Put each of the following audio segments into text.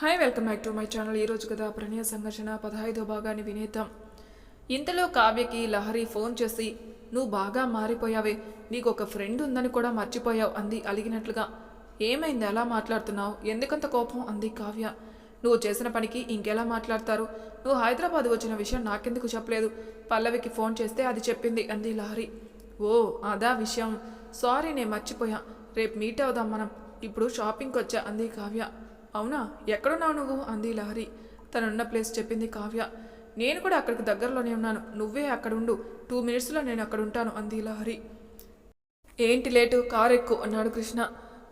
Hi welcome back to my channel ఈరోజు కదా ప్రణయ సంఘర్షణ పదహైదో భాగాన్ని వినేద్దాం. ఇంతలో కావ్యకి లహరి ఫోన్ చేసి నువ్వు బాగా మారిపోయావే. నీకు ఒక ఫ్రెండ్ ఉందని కూడా మర్చిపోయావు అంది అలిగినట్లుగా. ఏమైంది? ఎలా మాట్లాడుతున్నావు? ఎందుకంత కోపం? అంది కావ్య. నువ్వు చేసిన పనికి ఇంకెలా మాట్లాడతారు? నువ్వు హైదరాబాద్ వచ్చిన విషయం నాకెందుకు చెప్పలేదు? పల్లవికి ఫోన్ చేస్తే అది చెప్పింది అంది లహరి. ఓ అదా విషయం. సారీ నేను మర్చిపోయా. రేపు మీట్ అవుదాం మనం. ఇప్పుడు షాపింగ్కి వచ్చా అంది కావ్య. అవునా? ఎక్కడున్నావు నువ్వు? అంది లహరి. తనున్న ప్లేస్ చెప్పింది కావ్య. నేను కూడా అక్కడికి దగ్గరలోనే ఉన్నాను. నువ్వే అక్కడ ఉండు టూ మినిట్స్లో నేను అక్కడ ఉంటాను అంది లహరి. ఏంటి లేటు? కారు ఎక్కు అన్నాడు కృష్ణ.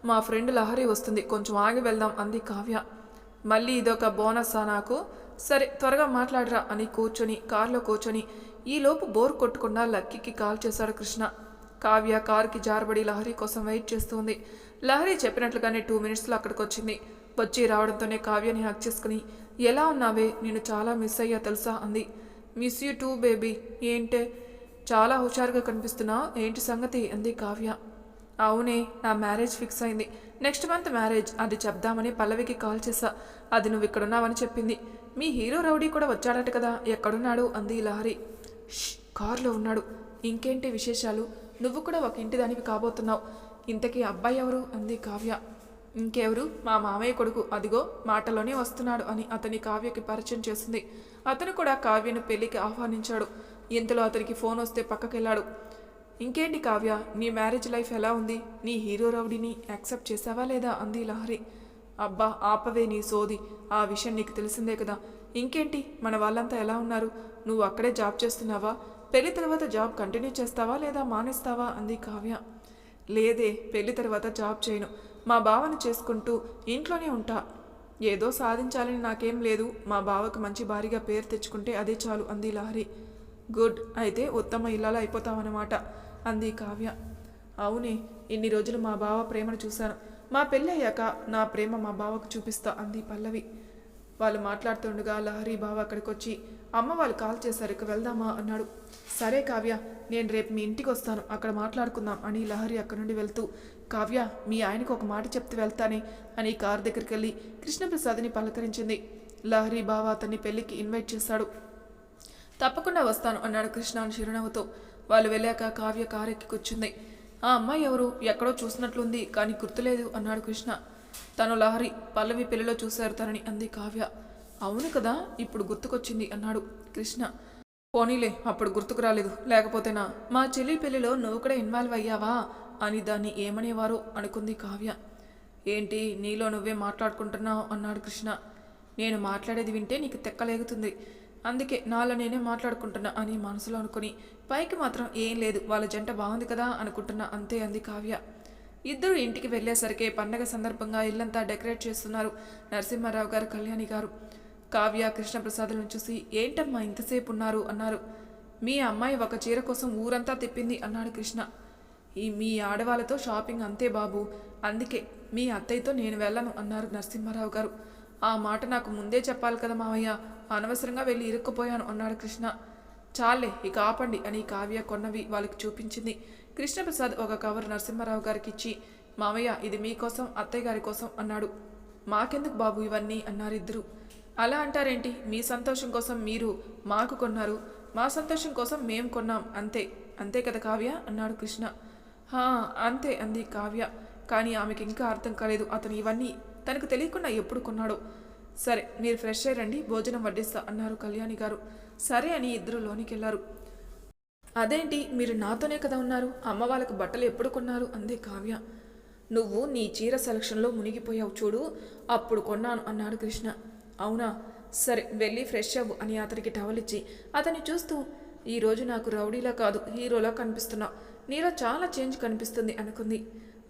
మా ఫ్రెండ్ లహరి వస్తుంది. కొంచెం ఆగి వెళ్దాం అంది కావ్య. మళ్ళీ ఇదొక బోనస్సా నాకు? సరే త్వరగా మాట్లాడరా అని కూర్చొని కారులో కూర్చొని ఈలోపు బోర్ కొట్టకుండా లక్కీకి కాల్ చేశాడు కృష్ణ. కావ్య కారుకి జారబడి లహరి కోసం వెయిట్ చేస్తుంది లహరి చెప్పినట్లుగానే టూ మినిట్స్లో అక్కడికి వచ్చింది వచ్చి రావడంతోనే కావ్యని హక్ చేసుకుని ఎలా ఉన్నావే? నేను చాలా మిస్ అయ్యా తెలుసా? అంది. మిస్ యూ టూ బేబీ ఏంటే? చాలా హుషారుగా కనిపిస్తున్నా. ఏంటి సంగతి? అంది కావ్య. అవునే నా మ్యారేజ్ ఫిక్స్ అయింది. నెక్స్ట్ మంత్ మ్యారేజ్ అది చెప్దామని పల్లవికి కాల్ చేశా. అది నువ్వు ఇక్కడున్నావని చెప్పింది. మీ హీరో రౌడీ కూడా వచ్చాడట కదా. ఎక్కడున్నాడు? అంది లహరి. కారులో ఉన్నాడు. ఇంకేంటి విశేషాలు? నువ్వు కూడా ఒక ఇంటి దానివి కాబోతున్నావు. ఇంతకీ అబ్బాయి ఎవరు? అంది కావ్య. ఇంకెవరు? మా మామయ్య కొడుకు. అదిగో మాటలోనే వస్తున్నాడు అని అతని కావ్యకి పరిచయం చేసింది. అతను కూడా కావ్యను పెళ్ళికి ఆహ్వానించాడు. ఇంతలో అతనికి ఫోన్ వస్తే పక్కకెళ్ళాడు. ఇంకేంటి కావ్య నీ మ్యారేజ్ లైఫ్ ఎలా ఉంది? నీ హీరో రౌడీని యాక్సెప్ట్ చేసావా లేదా? అంది లహరి. అబ్బా ఆపవే నీ సోది. ఆ విషయం నీకు తెలిసిందే కదా. ఇంకేంటి? మన వాళ్ళంతా ఎలా ఉన్నారు? నువ్వు అక్కడే జాబ్ చేస్తున్నావా? పెళ్ళి తర్వాత జాబ్ కంటిన్యూ చేస్తావా లేదా మానేస్తావా? అంది కావ్య. లేదే పెళ్ళి తర్వాత జాబ్ చేయను. మా బావను చేసుకుంటూ ఇంట్లోనే ఉంటా. ఏదో సాధించాలని నాకేం లేదు. మా బావకు మంచి భారీగా పేరు తెచ్చుకుంటే అదే చాలు అంది లహరి. గుడ్ అయితే ఉత్తమ ఇల్లాల అయిపోతామన్నమాట అంది కావ్య. అవునే ఇన్ని రోజులు మా బావ ప్రేమను చూశాను. మా పెళ్ళయ్యాక నా ప్రేమ మా బావకు చూపిస్తా అంది పల్లవి. వాళ్ళు మాట్లాడుతుండగా లహరి బావ అక్కడికి వచ్చి అమ్మ వాళ్ళు కాల్ చేశారు వెళ్దామా? అన్నాడు. సరే కావ్య నేను రేపు మీ ఇంటికి వస్తాను అక్కడ మాట్లాడుకుందాం అని లహరి అక్కడి నుండి వెళ్తూ కావ్య మీ ఆయనకు ఒక మాట చెప్తే వెళ్తానే అని కారు దగ్గరికి వెళ్ళి కృష్ణప్రసాద్ని పలకరించింది. లహరి బావ అతన్ని పెళ్ళికి ఇన్వైట్ చేశాడు. తప్పకుండా వస్తాను అన్నాడు కృష్ణ అని చిరునవ్వుతో. వాళ్ళు వెళ్ళాక కావ్య కారెక్కి కూర్చుంది. ఆ అమ్మాయి ఎవరు? ఎక్కడో చూసినట్లుంది కానీ గుర్తులేదు అన్నాడు కృష్ణ. తను లహరి పల్లవి పెళ్ళిలో చూశారు తనని అంది కావ్య. అవును కదా ఇప్పుడు గుర్తుకొచ్చింది అన్నాడు కృష్ణ. పోనీలే అప్పుడు గుర్తుకు రాలేదు. లేకపోతేనా మా చెల్లి పెళ్ళిలో నువ్వు కూడా ఇన్వాల్వ్ అయ్యావా? అని దాన్ని ఏమనేవారు అనుకుంది కావ్య. ఏంటి నీలో నువ్వే మాట్లాడుకుంటున్నావు? అన్నాడు కృష్ణ. నేను మాట్లాడేది వింటే నీకు తెక్కలేగుతుంది. అందుకే నాలో నేనే మాట్లాడుకుంటున్నా అని మనసులో అనుకుని పైకి మాత్రం ఏం లేదు వాళ్ళ జంట బాగుంది కదా అనుకుంటున్నా అంతే అంది కావ్య. ఇద్దరు ఇంటికి వెళ్ళేసరికి పండగ సందర్భంగా ఇల్లంతా డెకరేట్ చేస్తున్నారు నరసింహారావు గారు కళ్యాణి గారు. కావ్య కృష్ణప్రసాదులను చూసి ఏంటమ్మా ఇంతసేపు ఉన్నారు? అన్నారు. మీ అమ్మాయి ఒక చీర కోసం ఊరంతా తిప్పింది అన్నాడు కృష్ణ. ఈ మీ ఆడవాళ్ళతో షాపింగ్ అంతే బాబు అందుకే మీ అత్తయ్యతో నేను వెళ్ళను అన్నారు నరసింహారావు గారు. ఆ మాట నాకు ముందే చెప్పాలి కదా మావయ్య అనవసరంగా వెళ్ళి ఇరుక్కుపోయాను అన్నాడు కృష్ణ. చాలే ఇక ఆపండి అని కావ్య కొన్నవి వాళ్ళకి చూపించింది. కృష్ణప్రసాద్ ఒక కవర్ నరసింహారావు గారికి ఇచ్చి మావయ్య ఇది మీకోసం అత్తయ్య గారి కోసం అన్నాడు. మాకెందుకు బాబు ఇవన్నీ? అన్నారిద్దరు. అలా అంటారేంటి? మీ సంతోషం కోసం మీరు మాకు కొన్నారు. మా సంతోషం కోసం మేం కొన్నాం. అంతే. అంతే కదా కావ్య? అన్నాడు కృష్ణ. హా అంతే అంది కావ్య. కానీ ఆమెకి ఇంకా అర్థం కాలేదు. అతను ఇవన్నీ తనకు తెలియకుండా ఎప్పుడు కొన్నాడో. సరే మీరు ఫ్రెష్ అయ్యండి భోజనం వడ్డిస్తా అన్నారు కళ్యాణి గారు సరే అని ఇద్దరు లోనికి వెళ్ళారు అదేంటి మీరు నాతోనే కదా ఉన్నారు? అమ్మ వాళ్ళకు బట్టలు ఎప్పుడు కొన్నారు? అంది కావ్య. నువ్వు నీ చీర సెలక్షన్లో మునిగిపోయావు చూడు అప్పుడు కొన్నాను అన్నాడు కృష్ణ. అవునా? సరే వెళ్ళి ఫ్రెష్ అవ్వు అని అతనికి టవల్ ఇచ్చి అతన్ని చూస్తూ ఈరోజు నాకు రౌడీలా కాదు హీరోలా కనిపిస్తున్నావు నీలో చాలా చేంజ్ కనిపిస్తుంది అనుకుంది.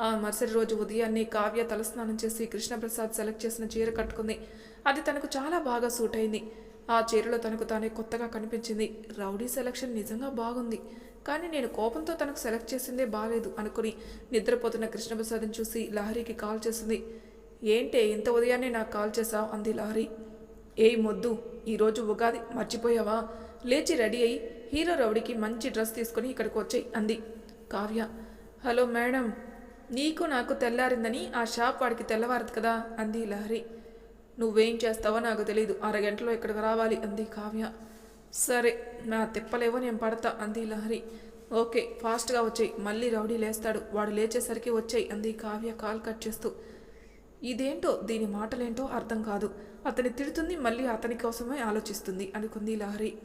ఆ మరుసటి రోజు ఉదయాన్నే కావ్య తలస్నానం చేసి కృష్ణప్రసాద్ సెలెక్ట్ చేసిన చీర కట్టుకుంది. అది తనకు చాలా బాగా సూట్ అయింది ఆ చీరలో తనకు తానే కొత్తగా కనిపించింది. రౌడీ సెలక్షన్ నిజంగా బాగుంది. కానీ నేను కోపంతో తనకు సెలెక్ట్ చేసిందే బాలేదు అనుకుని నిద్రపోతున్న కృష్ణప్రసాద్ని చూసి లహరికి కాల్ చేసింది. ఏంటే ఇంత ఉదయాన్నే నాకు కాల్ చేశావు? అంది లహరి. ఏయ్ మొద్దు ఈరోజు ఉగాది మర్చిపోయావా? లేచి రెడీ అయ్యి హీరో రౌడీకి మంచి డ్రెస్ తీసుకొని ఇక్కడికి వచ్చాయి అంది కావ్య. హలో మేడం నీకు నాకు తెల్లారిందని ఆ షాప్ వాడికి తెల్లవారదు కదా అంది లహరి. నువ్వేం చేస్తావో నాకు తెలియదు అరగంటలో ఇక్కడికి రావాలి అంది కావ్య. సరే నా తిప్పలేవో నేను పడతా అంది లహరి. ఓకే ఫాస్ట్గా వచ్చాయి. మళ్ళీ రౌడీ లేస్తాడు. వాడు లేచేసరికి వచ్చాయి అంది కావ్య కాల్ కట్ చేస్తూ. ఇదేంటో? దీని మాటలేంటో అర్థం కాదు. అతని తిడుతుంది మళ్ళీ అతని కోసమే ఆలోచిస్తుంది అనుకుంది లహరి.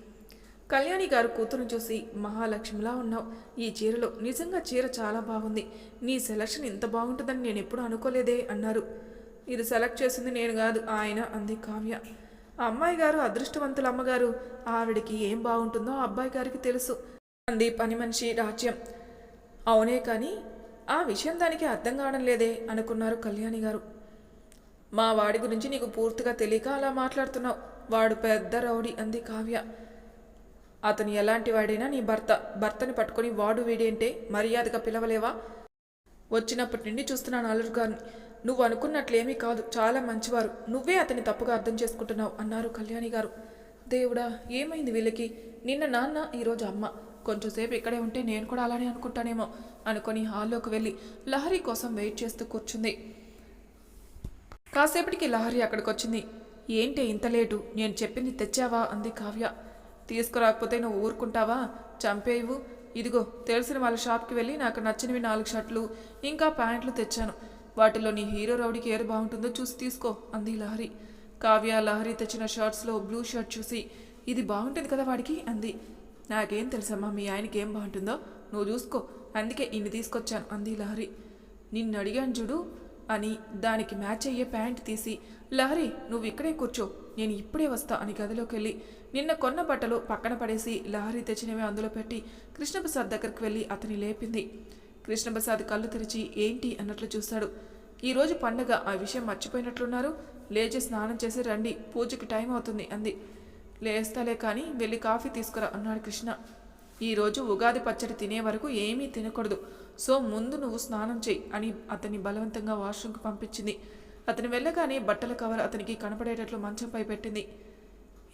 కళ్యాణి గారు కూతురు చూసి మహాలక్ష్మిలా ఉన్నావు. ఈ చీరలో నిజంగా చీర చాలా బాగుంది. నీ సెలక్షన్ ఇంత బాగుంటుందని నేను ఎప్పుడూ అనుకోలేదే అన్నారు. ఇది సెలెక్ట్ చేసింది నేను కాదు ఆయన అంది కావ్య. ఆ అమ్మాయి గారు అదృష్టవంతుల అమ్మగారు. ఆవిడికి ఏం బాగుంటుందో ఆ అబ్బాయి గారికి తెలుసు అంది పని మనిషి రాజ్యం. అవునే కానీ ఆ విషయం దానికి అర్థం కావడం లేదే అనుకున్నారు కళ్యాణి గారు. మా వాడి గురించి నీకు పూర్తిగా తెలియక అలా మాట్లాడుతున్నావు వాడు పెద్ద రౌడీ అంది కావ్య. అతను ఎలాంటి వాడైనా నీ భర్త భర్తని పట్టుకొని వాడు వీడేంటే మర్యాదగా పిలవలేవా? వచ్చినప్పటి నుండి చూస్తున్నాను అల్లుడు గారిని. నువ్వు అనుకున్నట్లేమీ కాదు. చాలా మంచివారు. నువ్వే అతని తప్పుగా అర్థం చేసుకుంటున్నావు అన్నారు కళ్యాణి గారు. దేవుడా ఏమైంది వీళ్ళకి? నిన్న నాన్న ఈరోజు అమ్మ. కొంచెంసేపు ఇక్కడే ఉంటే నేను కూడా అలానే అనుకుంటానేమో అనుకొని హాల్లోకి వెళ్ళి లహరి కోసం వెయిట్ చేస్తూ కూర్చుంది. కాసేపటికి లహరి అక్కడికి వచ్చింది ఏంటి ఇంత లేటు? నేను చెప్పింది తెచ్చావా? అంది కావ్య. తీసుకురాకపోతే నువ్వు ఊరుకుంటావా? చంపేవు ఇదిగో తెలిసిన వాళ్ళ షాప్కి వెళ్ళి నాకు నచ్చినవి నాలుగు షర్ట్లు ఇంకా ప్యాంట్లు తెచ్చాను. వాటిలో నీ హీరో రౌడీకి ఏది బాగుంటుందో చూసి తీసుకో అంది లహరి. కావ్య లహరి తెచ్చిన షర్ట్స్లో బ్లూ షర్ట్ చూసి ఇది బాగుంటుంది కదా వాడికి అంది. నాకేం తెలుసమ్మా మీ ఆయనకి ఏం బాగుంటుందో? నువ్వు చూసుకో అందుకే ఇన్ని తీసుకొచ్చాను అంది లహరి. నిన్ను అడిగాను చూడు అని దానికి మ్యాచ్ అయ్యే ప్యాంట్ తీసి లహరి నువ్వు ఇక్కడే కూర్చో నేను ఇప్పుడే వస్తా అని గదిలోకి వెళ్ళి నిన్న కొన్న బట్టలు పక్కన పడేసి లహరి తెచ్చినవి అందులో పెట్టి కృష్ణప్రసాద్ దగ్గరికి వెళ్ళి అతని లేపింది. కృష్ణప్రసాద్ కళ్ళు తెరిచి ఏంటి అన్నట్లు చూశాడు ఈరోజు పండగ ఆ విషయం మర్చిపోయినట్లున్నారు. లేచి స్నానం చేసి రండి పూజకి టైం అవుతుంది అంది. లేస్తాలే కానీ వెళ్ళి కాఫీ తీసుకురా అన్నాడు కృష్ణ. ఈరోజు ఉగాది పచ్చడి తినే వరకు ఏమీ తినకూడదు. సో ముందు నువ్వు స్నానం చేయి అని అతన్ని బలవంతంగా వాష్రూమ్కి పంపించింది. అతను వెళ్ళగానే బట్టల కవర్ అతనికి కనపడేటట్లు మంచంపై పెట్టింది.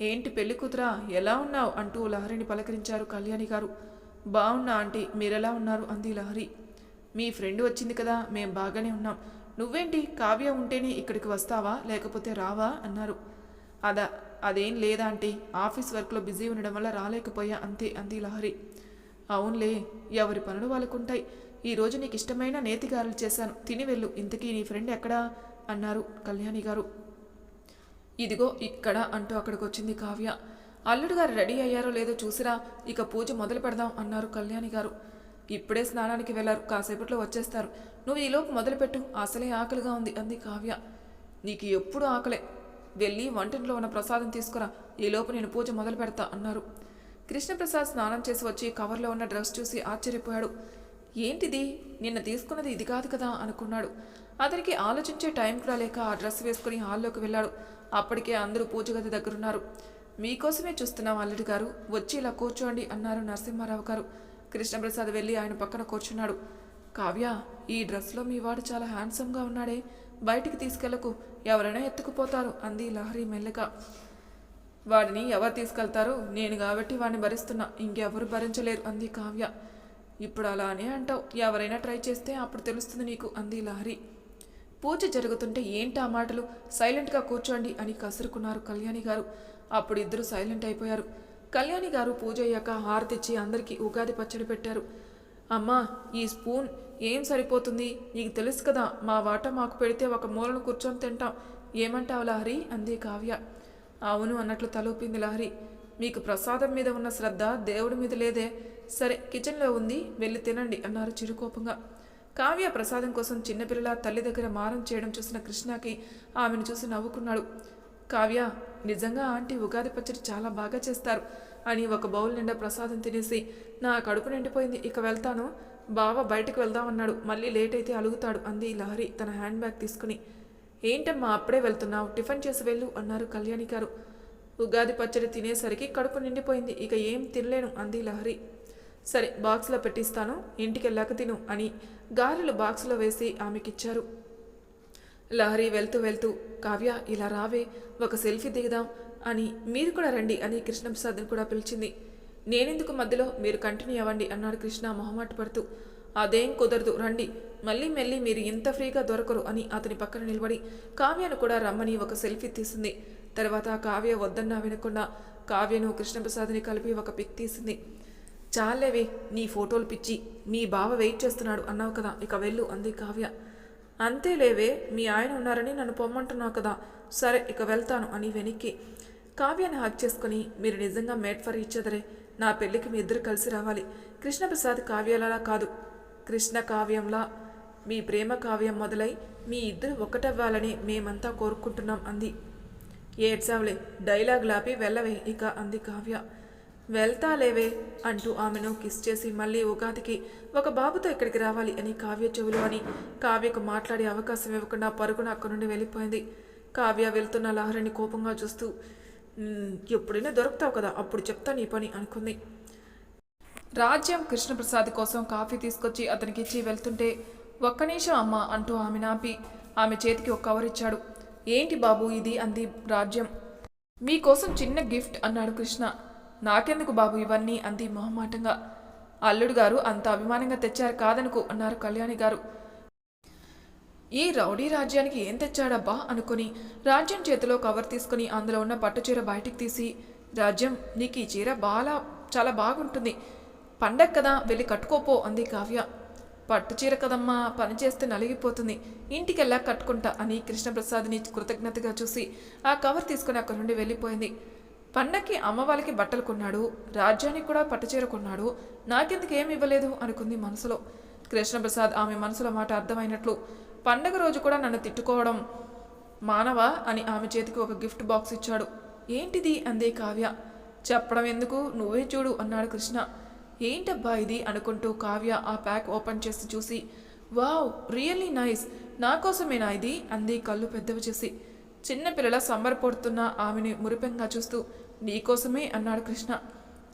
ఏంటి పెళ్ళి కూతురా ఎలా ఉన్నావు అంటూ లహరిని పలకరించారు కళ్యాణి గారు. బాగున్నా ఆంటీ. మీరెలా ఉన్నారు? అంది లహరి. మీ ఫ్రెండ్ వచ్చింది కదా మేం బాగానే ఉన్నాం. నువ్వేంటి? కావ్య ఉంటేనే ఇక్కడికి వస్తావా? లేకపోతే రావా? అన్నారు. అదా అదేం లేదా ఆంటీ. ఆఫీస్ వర్క్లో బిజీ ఉండడం వల్ల రాలేకపోయా అంతే అంది లహరి. అవునులే ఎవరి పనులు వాళ్ళకుంటాయి. ఈరోజు నీకు ఇష్టమైన నేతిగారులు చేశాను. తిని వెళ్ళు. ఇంతకీ నీ ఫ్రెండ్ ఎక్కడా? అన్నారు కళ్యాణి గారు ఇదిగో ఇక్కడ అంటూ అక్కడికి వచ్చింది కావ్య. అల్లుడు గారు రెడీ అయ్యారో లేదో చూసిరా ఇక పూజ మొదలు పెడదాం అన్నారు కళ్యాణి గారు. ఇప్పుడే స్నానానికి వెళ్ళారు కాసేపట్లో వచ్చేస్తారు. నువ్వు ఈలోపు మొదలుపెట్టు అసలే ఆకలిగా ఉంది అంది కావ్య. నీకు ఎప్పుడు ఆకలే. వెళ్ళి వంటింట్లో ఉన్న ప్రసాదం తీసుకురా ఈలోపు నేను పూజ మొదలు పెడతా అన్నారు. కృష్ణప్రసాద్ స్నానం చేసి వచ్చి కవర్లో ఉన్న డ్రెస్ చూసి ఆశ్చర్యపోయాడు. ఏంటిది? నిన్న తీసుకున్నది ఇది కాదు కదా అనుకున్నాడు. అతనికి ఆలోచించే టైం కూడా లేక ఆ డ్రెస్ వేసుకుని హాల్లోకి వెళ్ళాడు. అప్పటికే అందరూ పూజ గది దగ్గరున్నారు. మీకోసమే చూస్తున్నాం అల్లుడు గారు వచ్చి ఇలా కూర్చోండి అన్నారు నరసింహారావు గారు. కృష్ణప్రసాద్ వెళ్ళి ఆయన పక్కన కూర్చున్నాడు. కావ్య ఈ డ్రెస్లో మీ వాడు చాలా హ్యాండ్సమ్గా ఉన్నాడే. బయటికి తీసుకెళ్ళకు ఎవరైనా ఎత్తుకుపోతారు అంది లహరి మెల్లగా. వాడిని ఎవరు తీసుకెళ్తారు నేను కాబట్టి వాడిని భరిస్తున్నా ఇంకెవరు భరించలేరు అంది కావ్య. ఇప్పుడు అలానే అంటావు ఎవరైనా ట్రై చేస్తే అప్పుడు తెలుస్తుంది నీకు అంది లహరి. పూజ జరుగుతుంటే ఏంటి ఆ మాటలు? సైలెంట్గా కూర్చోండి అని కసురుకున్నారు కళ్యాణి గారు. అప్పుడు ఇద్దరు సైలెంట్ అయిపోయారు. కళ్యాణి గారు పూజ అయ్యాక హారతిచ్చి అందరికీ ఉగాది పచ్చడి పెట్టారు. అమ్మా ఈ స్పూన్ ఏం సరిపోతుంది? నీకు తెలుసు కదా మా వాట మాకు పెడితే ఒక మూలను కూర్చొని తింటాం. ఏమంటావు లహరి? అంది కావ్య. అవును అన్నట్లు తలూపింది లహరి. మీకు ప్రసాదం మీద ఉన్న శ్రద్ధ దేవుడి మీద లేదే. సరే కిచెన్లో ఉంది వెళ్ళి తినండి అన్నారు చిరుకోపంగా. కావ్య ప్రసాదం కోసం చిన్నపిల్లల తల్లి దగ్గర మారం చేయడం చూసిన కృష్ణకి ఆమెను చూసి నవ్వుకున్నాడు. కావ్య నిజంగా ఆంటీ ఉగాది పచ్చడి చాలా బాగా చేస్తారు. అని ఒక బౌల్ నిండా ప్రసాదం తినేసి నా కడుపు నిండిపోయింది. ఇక వెళ్తాను. బావ బయటకు వెళ్దామన్నాడు. మళ్ళీ లేట్ అయితే అలుగుతాడు అంది లహరి తన హ్యాండ్ బ్యాగ్ తీసుకుని. ఏంటమ్మా అప్పుడే వెళ్తున్నావు. టిఫిన్ చేసి వెళ్ళు అన్నారు కళ్యాణి గారు. ఉగాది పచ్చడి తినేసరికి కడుపు నిండిపోయింది. ఇక ఏం తినలేను అంది లహరి. సరే బాక్స్లో పెట్టిస్తాను. ఇంటికి వెళ్ళాక తిను అని గారెలు బాక్స్లో వేసి ఆమెకిచ్చారు. లహరి వెళ్తూ వెళ్తూ కావ్య ఇలా రావే ఒక సెల్ఫీ దిగుదాం అని మీరు కూడా రండి అని కృష్ణప్రసాద్ని కూడా పిలిచింది. నేనెందుకు మధ్యలో? మీరు కంటిన్యూ అవ్వండి అన్నాడు కృష్ణ మొహమాట పడుతూ. అదేం కుదరదు రండి. మళ్ళీ మెల్లి మీరు ఇంత ఫ్రీగా దొరకరు అని అతని పక్కన నిలబడి కావ్యను కూడా రమ్మని ఒక సెల్ఫీ తీసింది. తర్వాత కావ్య వద్దన్నా వినకుండా కావ్యను కృష్ణప్రసాద్ని కలిపి ఒక పిక్ తీసింది. చాలేవే నీ ఫోటోలు పిచ్చి మీ బావ వెయిట్ చేస్తున్నాడు అన్నావు కదా ఇక వెళ్ళు అంది కావ్య. అంతేలేవే మీ ఆయన ఉన్నారని నన్ను పొమ్మంటున్నావు కదా. సరే ఇక వెళ్తాను అని వెనక్కి కావ్యాన్ని హాక్ చేసుకుని మీరు నిజంగా మేడ్ ఫర్ ఈచ్ నా పెళ్ళికి మీ ఇద్దరు కలిసి రావాలి. కృష్ణప్రసాద్ కావ్యాలలా కాదు. కృష్ణ కావ్యంలా మీ ప్రేమ కావ్యం మొదలై మీ ఇద్దరు ఒకటవ్వాలని మేమంతా కోరుకుంటున్నాం అంది. ఏడ్సావులే డైలాగ్ లాపి వెళ్ళవే ఇక అంది కావ్య. వెళ్తాలేవే అంటూ ఆమెను కిస్ చేసి మళ్ళీ ఉగాదికి ఒక బాబుతో ఇక్కడికి రావాలి అని కావ్య చెవులు అని కావ్యకు మాట్లాడే అవకాశం ఇవ్వకుండా పరుగున అక్కడి నుండి వెళ్ళిపోయింది. కావ్య వెళ్తున్న లహరిని కోపంగా చూస్తూ ఎప్పుడైనా దొరుకుతావు కదా అప్పుడు చెప్తా నీ పని అనుకుంది. రాజ్యం కృష్ణప్రసాద్ కోసం కాఫీ తీసుకొచ్చి అతనికి ఇచ్చి వెళ్తుంటే ఒక్క నిమిషం అమ్మ అంటూ ఆమె నాపి ఆమె చేతికి ఒక కవర్ ఇచ్చాడు. ఏంటి బాబు ఇది? అంది రాజ్యం. మీకోసం చిన్న గిఫ్ట్ అన్నాడు కృష్ణ. నాకెందుకు బాబు ఇవన్నీ? అంది మొహమాటంగా. అల్లుడు గారు అంత అభిమానంగా తెచ్చారు కాదనుకు అన్నారు కళ్యాణి గారు. ఈ రౌడీ రాజ్యానికి ఏం తెచ్చాడబ్బా? అనుకుని రాజ్యం చేతిలో కవర్ తీసుకుని అందులో ఉన్న పట్టు చీర బయటికి తీసి రాజ్యం నీకు ఈ చీర బాగా చాలా బాగుంటుంది. పండగ కదా వెళ్ళి కట్టుకోపో అంది కావ్య. పట్టు చీర కదమ్మా పని చేస్తే నలిగిపోతుంది. ఇంటికెళ్ళా కట్టుకుంటా అని కృష్ణప్రసాద్ని కృతజ్ఞతగా చూసి ఆ కవర్ తీసుకుని అక్కడి నుండి వెళ్ళిపోయింది. పండక్కి అమ్మవాళ్ళకి బట్టలు కొన్నాడు రాజ్యానికి కూడా పట్టుచీర కొన్నాడు. నాకెందుకు ఏమి ఇవ్వలేదు? అనుకుంది మనసులో. కృష్ణప్రసాద్ ఆమె మనసులో మాట అర్థమైనట్లు పండగ రోజు కూడా నన్ను తిట్టుకోవడం మానవా? అని ఆమె చేతికి ఒక గిఫ్ట్ బాక్స్ ఇచ్చాడు. ఏంటిది? అందే కావ్య. చెప్పడం ఎందుకు? నువ్వే చూడు అన్నాడు కృష్ణ. ఏంటబ్బా ఇది? అనుకుంటూ కావ్య ఆ ప్యాక్ ఓపెన్ చేసి చూసి వావ్ రియల్లీ నైస్. నా కోసమేనా ఇది? అంది కళ్ళు పెద్దవి చేసి. చిన్నపిల్లల సంబరపడుతున్న ఆమెని మురిపెంగా చూస్తూ నీకోసమే అన్నాడు కృష్ణ.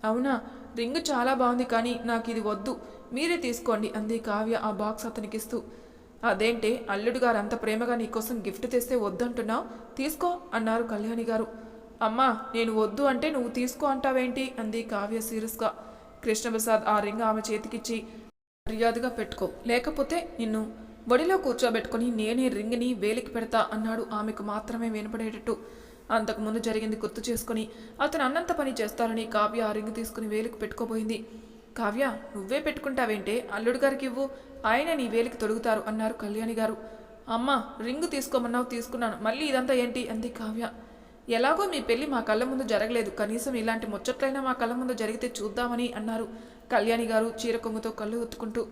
అవునా రింగ్ చాలా బాగుంది కానీ నాకు ఇది వద్దు. మీరే తీసుకోండి అంది కావ్య ఆ బాక్స్ అతనికిస్తూ. అదేంటే అల్లుడు గారు అంత ప్రేమగా నీకోసం గిఫ్ట్ తెస్తే వద్దంటున్నావు? తీసుకో అన్నారు కళ్యాణి గారు. అమ్మా నేను వద్దు అంటే నువ్వు తీసుకో అంటావేంటి? అంది కావ్య సీరియస్గా. కృష్ణప్రసాద్ ఆ రింగ్ ఆమె చేతికిచ్చి మర్యాదగా పెట్టుకో. లేకపోతే నిన్ను ఒడిలో కూర్చోబెట్టుకుని నేనే రింగ్ని వేలికి పెడతా అన్నాడు ఆమెకు మాత్రమే వినపడేటట్టు. అంతకుముందు జరిగింది గుర్తు చేసుకుని అతను అన్నంత పని చేస్తారని కావ్య ఆ రింగ్ తీసుకుని వేలికి పెట్టుకోబోయింది. కావ్య నువ్వే పెట్టుకుంటావేంటే? అల్లుడు గారికి ఇవ్వు. ఆయన నీ వేలికి తొడుగుతారు అన్నారు కళ్యాణి గారు. అమ్మ రింగు తీసుకోమన్నావు తీసుకున్నాను. మళ్ళీ ఇదంతా ఏంటి? అంది కావ్య. ఎలాగో మీ పెళ్ళి మా కళ్ళ ముందు జరగలేదు. కనీసం ఇలాంటి ముచ్చట్లైనా మా కళ్ళ ముందు జరిగితే చూద్దామని అన్నారు కళ్యాణి గారు చీర కొంగుతో కళ్ళు ఒత్తుకుంటూ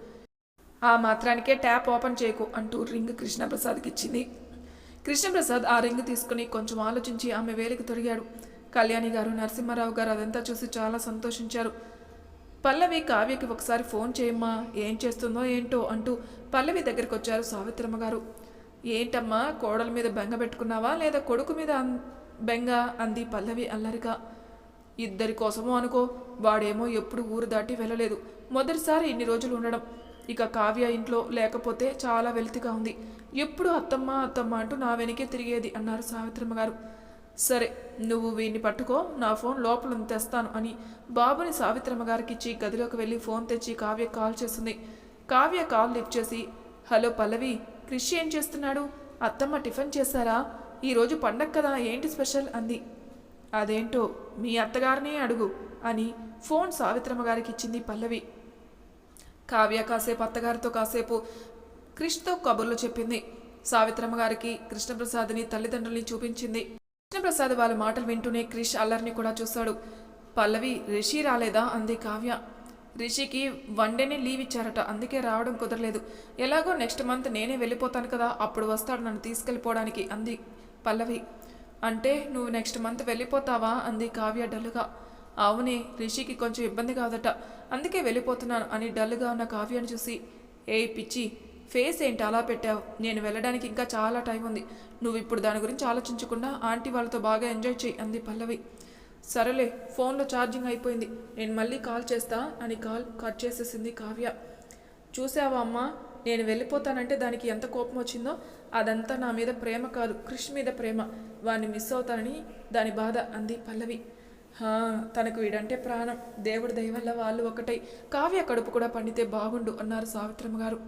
ఆ మాత్రానికే ట్యాప్ ఓపెన్ చేయకు అంటూ రింగ్ కృష్ణప్రసాద్కి ఇచ్చింది. కృష్ణప్రసాద్ ఆ రింగ్ తీసుకుని కొంచెం ఆలోచించి ఆమె వేలికి తొడిగాడు. కళ్యాణి గారు నరసింహారావు గారు అదంతా చూసి చాలా సంతోషించారు. పల్లవి కావ్యకి ఒకసారి ఫోన్ చేయమ్మా ఏం చేస్తుందో ఏంటో అంటూ పల్లవి దగ్గరికి వచ్చారు సావిత్రమ్మ గారు. ఏంటమ్మా కోడల మీద బెంగ పెట్టుకున్నావా లేదా కొడుకు మీద బెంగ? అంది పల్లవి అల్లరిగా. ఇద్దరి కోసమో అనుకో వాడేమో ఎప్పుడు ఊరు దాటి వెళ్ళలేదు. మొదటిసారి ఇన్ని రోజులు ఉండడం. ఇక కావ్య ఇంట్లో లేకపోతే చాలా వెలితిగా ఉంది. ఎప్పుడు అత్తమ్మ అత్తమ్మ అంటూ నా వెనకే తిరిగేది అన్నారు సావిత్రమ్మ గారు. సరే నువ్వు వీడిని పట్టుకో నా ఫోన్ లోపల తెస్తాను అని బాబుని సావిత్రమ్మ గారికి ఇచ్చి గదిలోకి వెళ్ళి ఫోన్ తెచ్చి కావ్య కాల్ చేస్తుంది. కావ్య కాల్ లిఫ్ట్ చేసి హలో పల్లవి క్రిష్ ఏం చేస్తున్నాడు? అత్తమ్మ టిఫిన్ చేశారా? ఈరోజు పండగ కదా ఏంటి స్పెషల్? అంది. అదేంటో మీ అత్తగారినే అడుగు అని ఫోన్ సావిత్రమ్మ గారికి ఇచ్చింది పల్లవి. కావ్య కాసేపు అత్తగారితో కాసేపు క్రిష్తో కబుర్లు చెప్పింది. సావిత్రమ్మ గారికి కృష్ణప్రసాద్ని తల్లిదండ్రుల్ని చూపించింది. కృష్ణప్రసాద్ వాళ్ళ మాటలు వింటూనే క్రిష్ అల్లరిని కూడా చూశాడు. పల్లవి రిషి రాలేదా? అంది కావ్య. రిషికి వన్ డేనే లీవ్ ఇచ్చారట అందుకే రావడం కుదరలేదు. ఎలాగో నెక్స్ట్ మంత్ నేనే వెళ్ళిపోతాను కదా అప్పుడు వస్తాడు నన్ను తీసుకెళ్ళిపోవడానికి అంది పల్లవి. అంటే నువ్వు నెక్స్ట్ మంత్ వెళ్ళిపోతావా? అంది కావ్య డల్లుగా. అవునే రిషికి కొంచెం ఇబ్బంది కాదట. అందుకే వెళ్ళిపోతున్నాను అని డల్గా ఉన్న కావ్యను చూసి ఏ పిచ్చి ఫేస్ ఏంటి అలా పెట్టావు? నేను వెళ్ళడానికి ఇంకా చాలా టైం ఉంది. నువ్వు ఇప్పుడు దాని గురించి ఆలోచించకుండా ఆంటీ వాళ్ళతో బాగా ఎంజాయ్ చేయి అంది పల్లవి. సరేలే ఫోన్లో ఛార్జింగ్ అయిపోయింది. నేను మళ్ళీ కాల్ చేస్తా అని కాల్ కట్ చేసేసింది కావ్య. చూసావా అమ్మా నేను వెళ్ళిపోతానంటే దానికి ఎంత కోపం వచ్చిందో అదంతా నా మీద ప్రేమ కాదు కృష్ణ మీద ప్రేమ. వాడిని మిస్ అవుతానని దాని బాధ అంది పల్లవి. తనకు వీడంటే ప్రాణం. దేవుడి దయవల్ల వాళ్ళు ఒకటై. కావ్య కడుపు కూడా పండితే బాగుండు అన్నారు సావిత్రమ్మ గారు.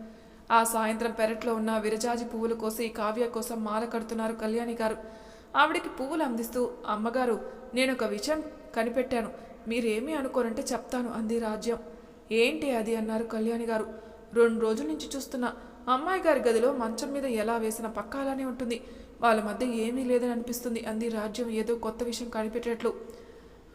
ఆ సాయంత్రం పెరట్లో ఉన్న విరజాజి పువ్వులు కోసి కావ్య కోసం మాల కడుతున్నారు కళ్యాణి గారు. ఆవిడికి పువ్వులు అందిస్తూ అమ్మగారు నేను ఒక విషయం కనిపెట్టాను. మీరేమీ అనుకోరంటే చెప్తాను అంది రాజ్యం. ఏంటి అది? అన్నారు కళ్యాణి గారు. రెండు రోజుల నుంచి చూస్తున్న. అమ్మాయి గారి గదిలో మంచం మీద ఎలా వేసిన పక్క అలానే ఉంటుంది. వాళ్ళ మధ్య ఏమీ లేదని అనిపిస్తుంది అంది రాజ్యం ఏదో కొత్త విషయం కనిపెట్టేట్లు.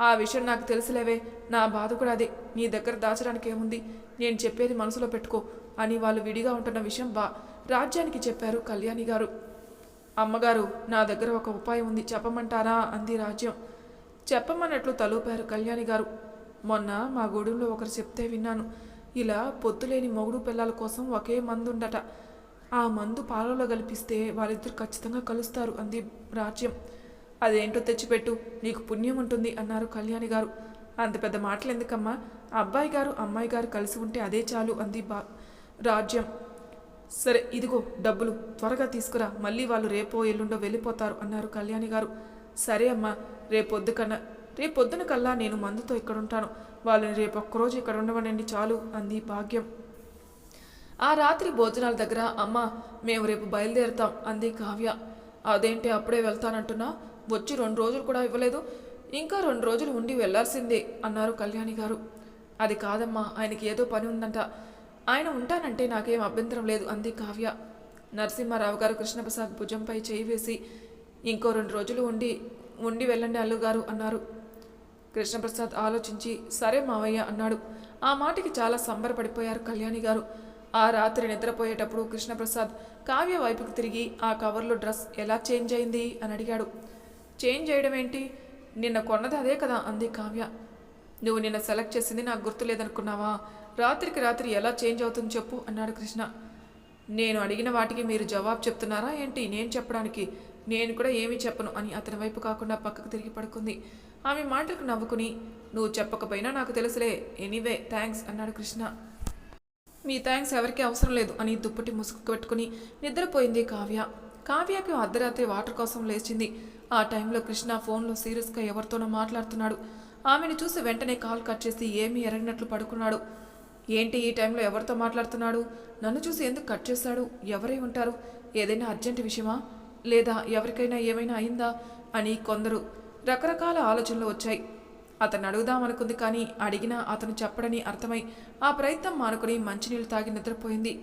ఆ విషయం నాకు తెలుసులేవే. నా బాధ కూడా అదే. నీ దగ్గర దాచడానికి ఏముంది? నేను చెప్పేది మనసులో పెట్టుకో. అని వాళ్ళు విడిగా ఉంటున్న విషయం బా. రాజ్యానికి చెప్పారు కళ్యాణి గారు. అమ్మగారు నా దగ్గర ఒక ఉపాయం ఉంది. చెప్పమంటారా? అంది రాజ్యం. చెప్పమన్నట్లు తలూపారు కళ్యాణి గారు. మొన్న మా గూడెంలో ఒకరు చెప్తే విన్నాను. ఇలా పొత్తులేని మొగుడు పిల్లల కోసం ఒకే మందు ఉండట ఆ మందు పాలలో కలిపిస్తే వాళ్ళిద్దరు ఖచ్చితంగా కలుస్తారు అంది రాజ్యం. అదేంటో తెచ్చిపెట్టు. నీకు పుణ్యం ఉంటుంది అన్నారు కళ్యాణి గారు. అంత పెద్ద మాటలు ఎందుకమ్మా అబ్బాయి గారు అమ్మాయి గారు కలిసి ఉంటే అదే చాలు అంది బా రాజ్యం. సరే ఇదిగో డబ్బులు. త్వరగా తీసుకురా. మళ్ళీ వాళ్ళు రేపో ఎల్లుండో వెళ్ళిపోతారు అన్నారు కళ్యాణి గారు. సరే అమ్మా రేపొద్దు కన్నా రేపొద్దున కల్లా నేను మందుతో ఇక్కడ ఉంటాను వాళ్ళని రేపు ఒక్కరోజు ఇక్కడ ఉండవనండి చాలు అంది భాగ్యం. ఆ రాత్రి భోజనాల దగ్గర అమ్మ మేము రేపు బయలుదేరుతాం అంది కావ్య. అదేంటి అప్పుడే వెళ్తానంటున్నా? వచ్చి రెండు రోజులు కూడా ఇవ్వలేదు. ఇంకా రెండు రోజులు ఉండి వెళ్ళాల్సిందే అన్నారు కళ్యాణి గారు. అది కాదమ్మా ఆయనకి ఏదో పని ఉందంట. ఆయన ఉంటానంటే నాకేం అభ్యంతరం లేదు అంది కావ్య. నరసింహారావు గారు కృష్ణప్రసాద్ భుజంపై చేయి వేసి ఇంకో రెండు రోజులు ఉండి ఉండి వెళ్ళండి అల్లుగారు అన్నారు. కృష్ణప్రసాద్ ఆలోచించి సరే మావయ్య అన్నాడు. ఆ మాటకి చాలా సంబరపడిపోయారు కళ్యాణి గారు. ఆ రాత్రి నిద్రపోయేటప్పుడు కృష్ణప్రసాద్ కావ్య వైపుకు తిరిగి ఆ కవర్లో డ్రెస్ ఎలా చేంజ్ అయింది అని అడిగాడు. చేంజ్ చేయడం ఏంటి? నిన్న కొన్నది అదే కదా అంది కావ్య. నువ్వు నిన్న సెలెక్ట్ చేసింది నాకు గుర్తులేదనుకున్నావా రాత్రికి రాత్రి ఎలా చేంజ్ అవుతుంది చెప్పు అన్నాడు కృష్ణ. నేను అడిగిన వాటికి మీరు జవాబు చెప్తున్నారా ఏంటి? నేను చెప్పడానికి నేను కూడా ఏమీ చెప్పను అని అతని వైపు కాకుండా పక్కకు తిరిగి పడుకుంది. ఆమె మాటలకు నవ్వుకుని నువ్వు చెప్పకపోయినా నాకు తెలుసులే. ఎనీవే థ్యాంక్స్ అన్నాడు కృష్ణ. మీ థ్యాంక్స్ ఎవరికీ అవసరం లేదు అని దుప్పటి ముసుగు పెట్టుకుని నిద్రపోయింది కావ్య. కావ్యకి అర్ధరాత్రి వాటర్ కోసం లేచింది. ఆ టైంలో కృష్ణ ఫోన్లో సీరియస్గా ఎవరితోనో మాట్లాడుతున్నాడు. ఆమెను చూసి వెంటనే కాల్ కట్ చేసి ఏమీ ఎరగినట్లు పడుకున్నాడు. ఏంటి ఈ టైంలో ఎవరితో మాట్లాడుతున్నాడు? నన్ను చూసి ఎందుకు కట్ చేశాడు? ఎవరై ఉంటారు? ఏదైనా అర్జెంట్ విషయమా? లేదా ఎవరికైనా ఏమైనా అయిందా? అని కొందరు రకరకాల ఆలోచనలు వచ్చాయి. అతను అడుగుదామనుకుంది కానీ అడిగినా అతను చెప్పడని అర్థమై ఆ ప్రయత్నం మానుకుని మంచినీళ్ళు తాగి నిద్రపోయింది.